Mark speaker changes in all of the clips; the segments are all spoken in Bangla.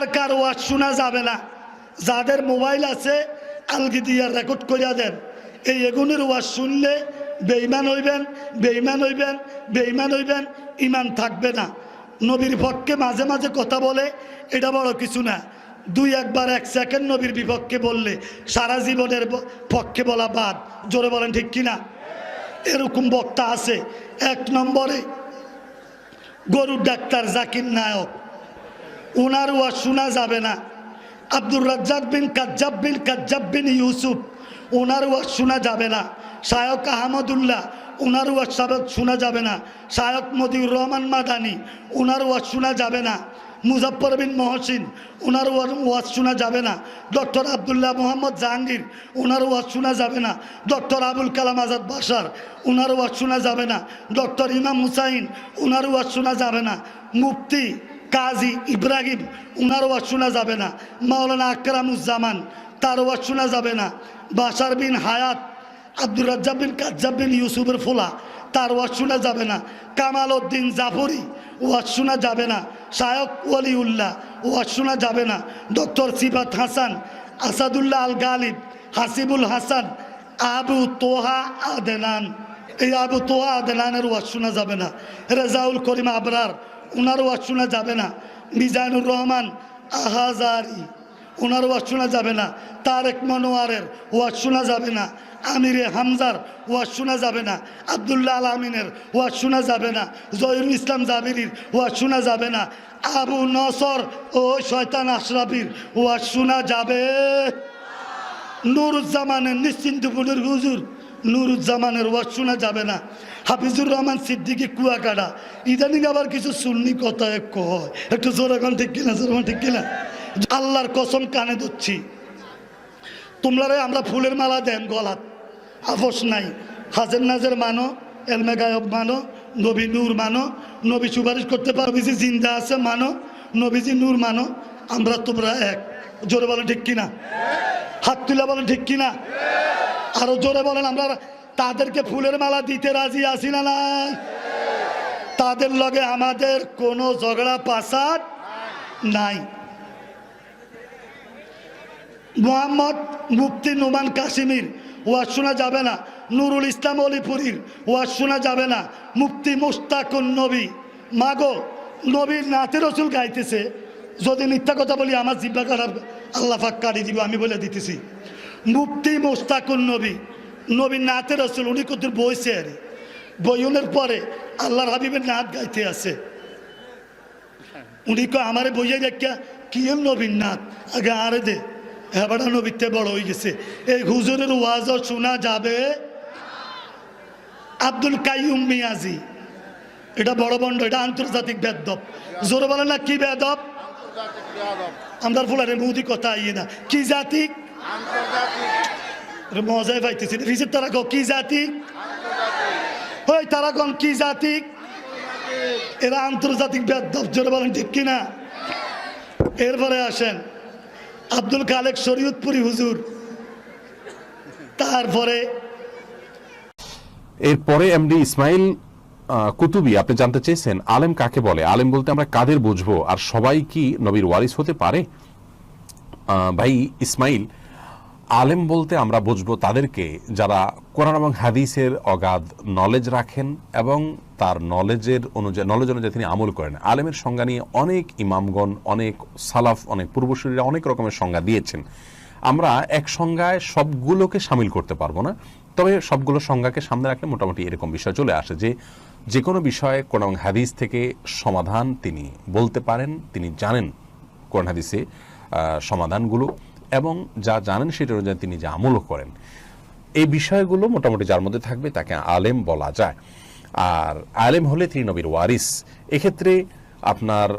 Speaker 1: কার কার ওয়াজ শোনা যাবে না। যাদের মোবাইল আছে, আলগি দিয়া রেকর্ড করিয়া দেন। এই এগুনের ওয়াজ শুনলে বেইমান হইবেন বেইমান হইবেন বেইমান হইবেন ইমান থাকবে না। নবীর পক্ষে মাঝে মাঝে কথা বলে, এটা বড় কিছু না। দুই একবার এক সেকেন্ড নবীর বিপক্ষে বললে, সারা জীবনের পক্ষে বলা বাদ। জোরে বলেন ঠিক কিনা? এরকম বক্তা আছে। এক নম্বরে গরুর ডাক্তার জাকির নায়ক। ওনার ওয়া শোনা যাবে না। আব্দুর রাজ্জাক বিন কাজ্জাব বিন কাজ্জাব বিন ইউসুফ ওনার ওয়া শোনা যাবে না। শায়ক আহমদুল্লাহ ওনার ওয়া সাবেক শোনা যাবে না। শায়ক মদিউর রহমান মাদানি ওনার ওয়া শোনা যাবে না। মুজফর বিন মহসিন ওনার ওয়াজ শোনা যাবে না। ডক্টর আবদুল্লাহ মোহাম্মদ জাহাঙ্গীর ওনার ওয়াজ শোনা যাবে না। ডক্টর আবুল কালাম আজাদ বাসার ওনার ওয়াজ শোনা যাবে না। ডক্টর ইমাম হুসাইন ওনার ওয়াজ শোনা যাবে না। মুফতি কাজী ইব্রাহিম ওনার ওয়াজ শোনা যাবে না। মাওলানা আকরামুজ্জামান তার ওয়াজ শোনা যাবে না। বাসার বিন হায়াত, আব্দুর রাজ্জাব বিন কাজ্জাব বিন ইউসুফের ফোলা, তার ওয়াজ শোনা যাবে না। কামাল উদ্দিন জাফরি, ওয়াজ শোনা যাবে না। শায়ক ওয়ালিউল্লাহ, ওয়াজ শোনা যাবে না। ডক্টর সিফাত হাসান, আসাদুল্লাহ আল গালিব হাসিবুল হাসান, আবু তোহা আদেনান। এই আবু তোহা আদেনানের ওয়াজ শোনা যাবে না। রেজাউল করিম আবরার ওনার ওয়াজ শোনা যাবে না। মিজানুর রহমান আহাজারি ওনার ওয়াজ শোনা যাবে না। তারেক মনোয়ারের ওয়াজ শোনা যাবে না। আমিরে হামজার ওয়াজ শোনা যাবে না। আবদুল্লাহ আল আমিনের ওয়াজ শোনা যাবে না। জহিরুল ইসলাম জাবিরির ওয়াজ শোনা যাবে না। আবু নসর ও শয়তান আশরাফির ওয়াজ শোনা যাবে। নুরুজ্জামানের নিশ্চিন্তপুরের হুজুর নুরুজ্জামানের ওয়াজ শোনা যাবে না। হাফিজুর রহমান সিদ্দিকি কুয়াকাটা। ইদানিং আবার কিছু সুন্নি কথা এক কয়। একটু জোরাখন ঠিক কিনা জোরাখন ঠিক কিনা? আল্লাহর কসম কানে ধরছি। তোমরা আমরা ফুলের মালা দেন গলাত। আপোষ নাই। হাজের নাজের মানো, এলমে গায়ব মানো, নবী নূর মানো, নবী সুপারিশ করতে পারো, নবীজি জিন্দা আছে মানো, নবীজি নূর মানো। আমরা তোমরা এক। জোরে বলেন, ঠিক কিনা? হাত তুলে বলেন, ঠিক কিনা? আরও জোরে বলেন, আমরা তাদেরকে ফুলের মালা দিতে রাজি আছি না তাদের লগে আমাদের কোনো ঝগড়া পাসাদ নাই। মোহাম্মদ মুফতি নুমান কাশিমির ওয়াজ শোনা যাবে না। নুরুল ইসলাম অলিপুরীর, ওয়াজ শোনা যাবে না। মুফতি মুস্তাকুন নবী। মাগো, নবীর নাতে রসুল গাইতেছে, যদি মিথ্যা কথা বলি, আমার জিব্বা কাটার আল্লাহ ফাক দিব, আমি বলে দিতেছি। মুফতি মুস্তাকুন নবী নবীর নাতে রসুল, উনি কত বইছে আরে বইনের পরে আল্লাহর হাবিবের নাচ গাইতে আছে। উনি কো আমারে বইয়ে দেখা কি নবীন নাথ আগে আরে দে। হেবাটা নবীতে বড় হয়ে গেছে। এই হুজুরের ওয়াজও শোনা যাবে? আব্দুল কাইম মিয়াজি। এটা বড় বন্ড, এটা আন্তর্জাতিক বেদব। জোরে বলে না, কি বেদব? আমরা ফুলারে মুদি কথা আইয়ে না। কি জাতিক পাইতেছি। তারা কি তারা কন এরা আন্তর্জাতিক বেদব বলেন ঠিক কিনা? এরপরে আসেন। আব্দুল খালেক শরীয়তপুরি হুজুর। তারপরে
Speaker 2: এরপরে এমডি ইসমাইল কুতুবি আপনি জানতে চেয়েছেন আলেম কাকে বলে? আলেম বলতে আমরা কাদের বুঝব? আর সবাই কি নবীর ওয়ারিস হতে পারে? আহ, ভাই ইসমাইল আলেম বলতে আমরা বুঝব তাদেরকে যারা কোরআন এবং হাদিসের অগাধ নলেজ রাখেন এবং তার নলেজের অনুযায়ী নলেজ অনুযায়ী তিনি আমল করেন। আলেমের সংজ্ঞা নিয়ে অনেক ইমামগণ, অনেক সালাফ, অনেক পূর্বসূরীরা অনেক রকমের সংজ্ঞা দিয়েছেন। আমরা এক সংজ্ঞায় সবগুলোকে সামিল করতে পারব না, তবে সবগুলো সংজ্ঞাকে সামনে রাখলে মোটামুটি এরকম বিষয় চলে আসে যে যে কোনো বিষয়ে কোন হাদিস থেকে সমাধান তিনি বলতে পারেন, তিনি জানেন কোরআন হাদিসে সমাধানগুলো। এবং যা জানেন সেটা অনুযায়ী তিনি যে আমলও করেন। এই বিষয়গুলো মোটামুটি যার মধ্যে থাকবে তাকে আলেম বলা যায়। আর আলেম হলে তিনি নবীর ওয়ারিস। এক্ষেত্রে আপনার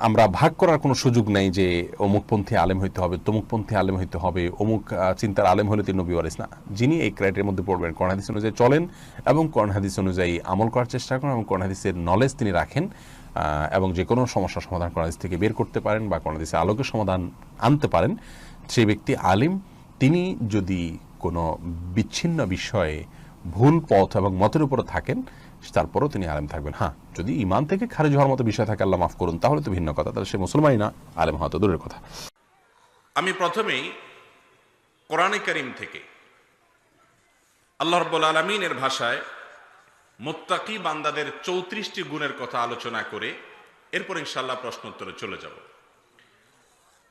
Speaker 2: আমরা ভাগ করার কোনো সুযোগ নেই যে অমুকপন্থী আলেম হইতে হবে তমুকপন্থী আলেম হইতে হবে, অমুক চিন্তার আলেম হলে তিনি নবী ওয়ারিস না। যিনি এই ক্রাইটেরিয়ার মধ্যে পড়বেন, কোরআন অনুযায়ী চলেন এবং কোরআন অনুযায়ী আমল করার চেষ্টা করেন এবং কোরআন নলেজ তিনি রাখেন। এবং যে কোনো সমস্যার সমাধান কোরআন হাদিস থেকে বের করতে পারেন বা কোরআন হাদিসের আলোকের সমাধান আনতে পারেন, সেই ব্যক্তি আলিম। তিনি যদি কোনো বিচ্ছিন্ন বিষয়ে ভুল পথ এবং মতের উপরে থাকেন, তারপরও তিনি আলেম থাকবেন। হ্যাঁ যদি ইমান থেকে খারিজ হওয়ার মতো বিষয় থাকে, আল্লাহ মাফ করুন, তাহলে তো ভিন্ন কথা। তাহলে সে মুসলমানই না, আলেম হওয়া তো দূরের কথা।
Speaker 3: আমি প্রথমেই কোরআনে করিম থেকে আল্লাহ রব্বুল আলমিনের ভাষায় মোত্তাকি বান্দাদের চৌত্রিশটি গুণের কথা আলোচনা করে এরপর ইনশাল্লাহ প্রশ্ন উত্তরে চলে যাব।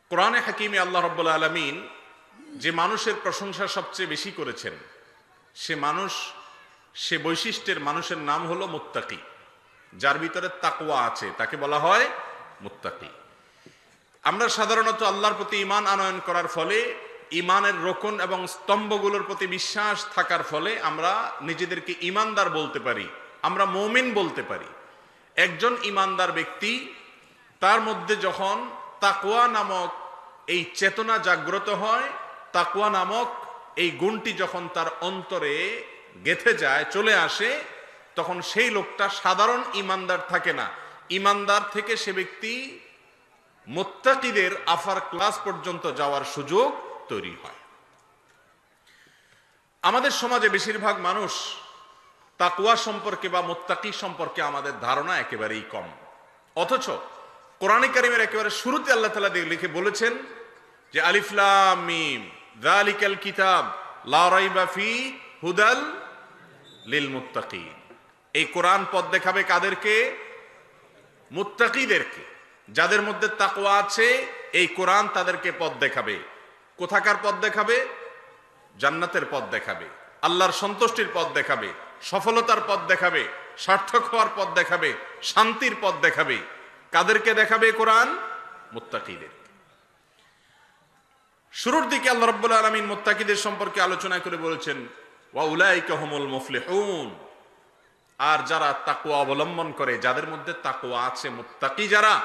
Speaker 3: কোরআনে হাকিমে আল্লাহ রব্বুল আলমিন যে মানুষের প্রশংসা সবচেয়ে বেশি করেছেন, সে মানুষ, সে বৈশিষ্ট্যের মানুষের নাম হলো মুত্তাকি, যার ভিতরে তাকওয়া আছে, তাকে বলা হয় মুত্তাকি। আমরা সাধারণত আল্লাহর প্রতি ইমান আনয়ন করার ফলে ইমানের রোকন এবং স্তম্ভগুলোর প্রতি বিশ্বাস থাকার ফলে আমরা নিজেদেরকে ইমানদার বলতে পারি, আমরা মৌমিন বলতে পারি। একজন ইমানদার ব্যক্তি, তার মধ্যে যখন তাকুয়া নামক এই চেতনা জাগ্রত হয় তাকুয়া নামক এই গুণটি যখন তার অন্তরে গেথে যায়, চলে আসে, তখন সেই লোকটা সাধারণ ইমানদার থাকে না। ইমানদার থেকে সে ব্যক্তি মোত্তাকিদের আফার ক্লাস পর্যন্ত যাওয়ার সুযোগ তৈরি হয়। আমাদের সমাজে বেশিরভাগ মানুষ তাকুয়া সম্পর্কে বা মোত্তাকি সম্পর্কে আমাদের ধারণা একেবারেই কম। অথচ কোরআনে কারিমের একেবারে শুরুতে আল্লাহ তালা দিয়ে লিখে বলেছেন যে আলিফলাম দালিকাল কিতাব, লা রাইবা ফি হুদাল লিল মুত্তাকিন। এই কোরআন পথ দেখাবে কাদেরকে? মুত্তাকিদেরকে। যাদের মধ্যে তাকওয়া আছে, এই কোরআন তাদেরকে পথ দেখাবে। কোথাকার পথ দেখাবে? জান্নাতের পথ দেখাবে। আল্লাহর সন্তুষ্টির পথ দেখাবে। সফলতার পথ দেখাবে। সার্থক হওয়ার পথ দেখাবে। শান্তির পথ দেখাবে। কাদেরকে দেখাবে কোরআন? মুত্তাকিদের। শুরুর দিকে আল্লাহ রাব্বুল আলামিন মুত্তাকিদের সম্পর্কে আলোচনা করে বলেছেন আর যারা তাকুয়া অবলম্বন করে, যাদের মধ্যে তাকুয়া আছে, মুত্তাকি যারা,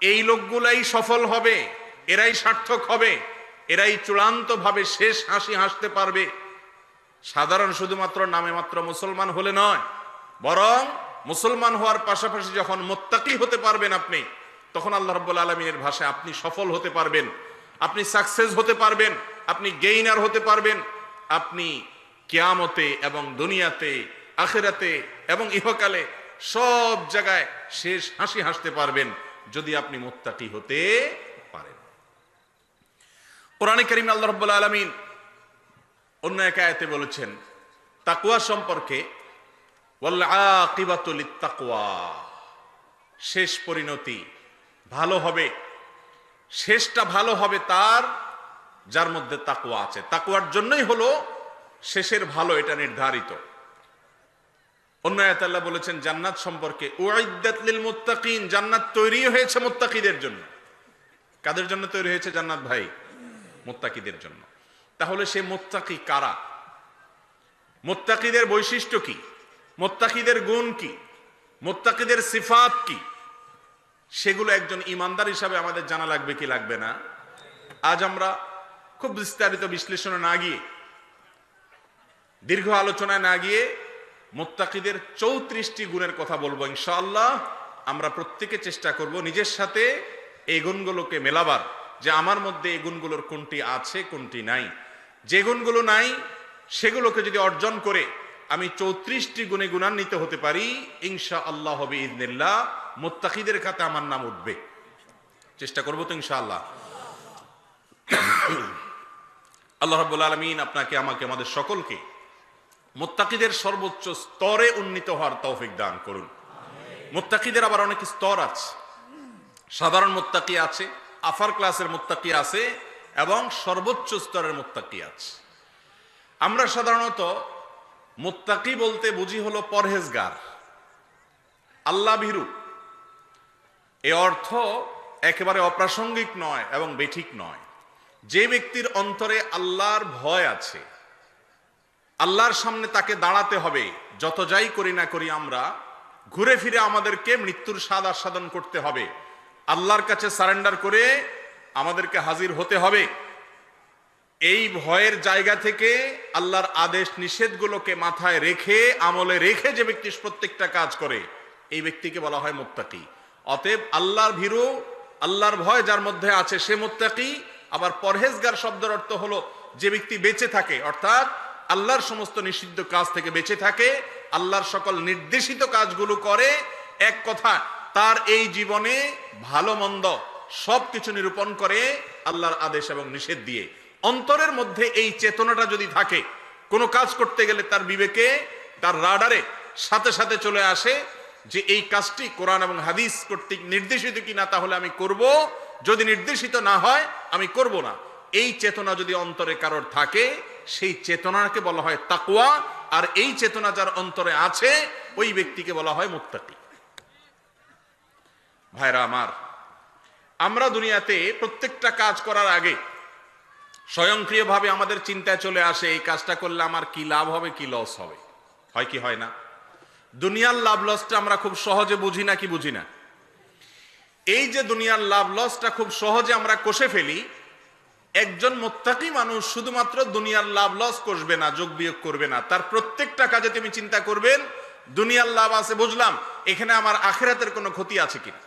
Speaker 3: এই লোকগুলাই সফল হবে, এরাই সার্থক হবে। এরাই চূড়ান্ত ভাবে শেষ হাসি হাসতে পারবে। সাধারণ শুধুমাত্র নামে মাত্র মুসলমান হলে নয়, বরং মুসলমান হওয়ার পাশাপাশি যখন মোত্তাকি হতে পারবেন আপনি, তখন আল্লাহ রব্বুল আলমিনের ভাষায় আপনি সফল হতে পারবেন, আপনি সাকসেস হতে পারবেন, আপনি গেইনার হতে পারবেন, আপনি কিয়ামতে এবং দুনিয়াতে, আখেরাতে এবং ইহকালে সব জায়গায় শেষ হাসি হাসতে পারবেন, যদি আপনি মোত্তাকি হতে কোরআনে করিম আল্লাহ রব্বুল আলমিন অন্য এক আয়াতে বলেছেন তাকুয়া সম্পর্কে তাকুয়া শেষ পরিণতি ভালো হবে, শেষটা ভালো হবে তার, যার মধ্যে তাকুয়া আছে। তাকুয়ার জন্যই হলো শেষের ভালো, এটা নির্ধারিত। অন্য আয়াতাল্লাহ বলেছেন, জান্নাত সম্পর্কে উআইদ্দাত লিল মুত্তাকিন জান্নাত তৈরি হয়েছে মুত্তাকিদের জন্য। কাদের জন্য তৈরি হয়েছে জান্নাত ভাই? মুত্তাকিদের জন্য। তাহলে সে মোত্তাকি কারা? মোত্তাকিদের বৈশিষ্ট্য কি? মোত্তাকিদের গুণ কি? মোত্তাকিদের সিফাত কি? সেগুলো একজন ইমানদার হিসাবে আমাদের জানা লাগবে কি লাগবে না? আজ আমরা খুব বিস্তারিত বিশ্লেষণে না গিয়ে, দীর্ঘ আলোচনায় না গিয়ে মোত্তাকিদের চৌত্রিশটি গুণের কথা বলব ইনশাআল্লাহ। আমরা প্রত্যেকে চেষ্টা করব নিজের সাথে এই গুণগুলোকে মেলাবার। যে আমার মধ্যে এই গুণগুলোর কোনটি আছে, কোনটি নাই। যে গুণগুলো নাই, সেগুলোকে যদি অর্জন করে আমি চৌত্রিশটি গুণে গুণান্বিত হতে পারি ইনশা আল্লাহ হবে ইদনিল্লাহ মোত্তাকিদের খাতে আমার নাম উঠবে। চেষ্টা করব তো ইনশাআল্লাহ। আল্লাহ রাব্বুল আলমিন আপনাকে, আমাকে, আমাদের সকলকে মোত্তাকিদের সর্বোচ্চ স্তরে উন্নীত হওয়ার তৌফিক দান করুন। মোত্তাকিদের আবার অনেক স্তর আছে। সাধারণ মোত্তাকি আছে আফার ক্লাসের মোত্তাকি আছে এবং সর্বোচ্চ স্তরের মোত্তাকি আছে। আমরা সাধারণত মোত্তাকি বলতে বুঝি হলো পরহেজগার। আল্লাহ ভীরু। এ অর্থ একেবারে অপ্রাসঙ্গিক নয় এবং বেঠিক নয়। যে ব্যক্তির অন্তরে আল্লাহর ভয় আছে, আল্লাহর সামনে তাকে দাঁড়াতে হবে, যত যাই করি না করি আমরা, ঘুরে ফিরে আমাদেরকে মৃত্যুর স্বাদ আস্বাদন করতে হবে। আল্লাহর কাছে সারেন্ডার করে আমাদেরকে হাজির হতে হবে। এই ভয়ের জায়গা থেকে আল্লাহর আদেশ নিষেধগুলোকে মাথায় রেখে, আমলে রেখে যে ব্যক্তি প্রত্যেকটা কাজ করে, এই ব্যক্তিকে বলা হয় মোত্তাকি। অতএব আল্লাহর ভীরু, আল্লাহর ভয় যার মধ্যে আছে সে মোত্তাকি। আবার পরহেজগার শব্দের অর্থ হলো যে ব্যক্তি বেঁচে থাকে, অর্থাৎ আল্লাহর সমস্ত নিষিদ্ধ কাজ থেকে বেঁচে থাকে, আল্লাহর সকল নির্দেশিত কাজগুলো করে। এক কথা তার এই জীবনে ভালো মন্দ সবকিছু নিরূপণ করে আল্লাহর আদেশ এবং নিষেধ দিয়ে। অন্তরের মধ্যে এই চেতনাটা যদি থাকে, কোনো কাজ করতে গেলে তার বিবেকে, তার রাডারে সাথে সাথে চলে আসে যে এই কাজটি কোরআন এবং হাদিস কর্তৃক নির্দেশিত কি না তাহলে আমি করব। যদি নির্দেশিত না হয়, আমি করব না। এই চেতনা যদি অন্তরে কারোর থাকে, সেই চেতনাকে বলা হয় তাকুয়া আর এই চেতনা যার অন্তরে আছে, ওই ব্যক্তিকে বলা হয় মুত্তাকি। ভাইরা আমার, আমরা দুনিয়াতে প্রত্যেকটা কাজ করার আগে স্বয়ংক্রিয়ভাবে আমাদের চিন্তায় চলে আসে, এই কাজটা করলে আমার কি লাভ হবে, কি লস হবে? হয় কি হয় না? দুনিয়ার লাভ লসটা আমরা খুব সহজে বুঝি না কি বুঝি না? এই যে দুনিয়ার লাভ লসটা খুব সহজে আমরা কষে ফেলি, একজন মোত্তাকি মানুষ শুধুমাত্র দুনিয়ার লাভ লস কষবে না, যোগ বিয়োগ করবে না। তার প্রত্যেকটা কাজে তুমি চিন্তা করবেন, দুনিয়ার লাভ আছে, বুঝলাম। এখানে আমার আখেরাতের কোনো ক্ষতি আছে কিনা?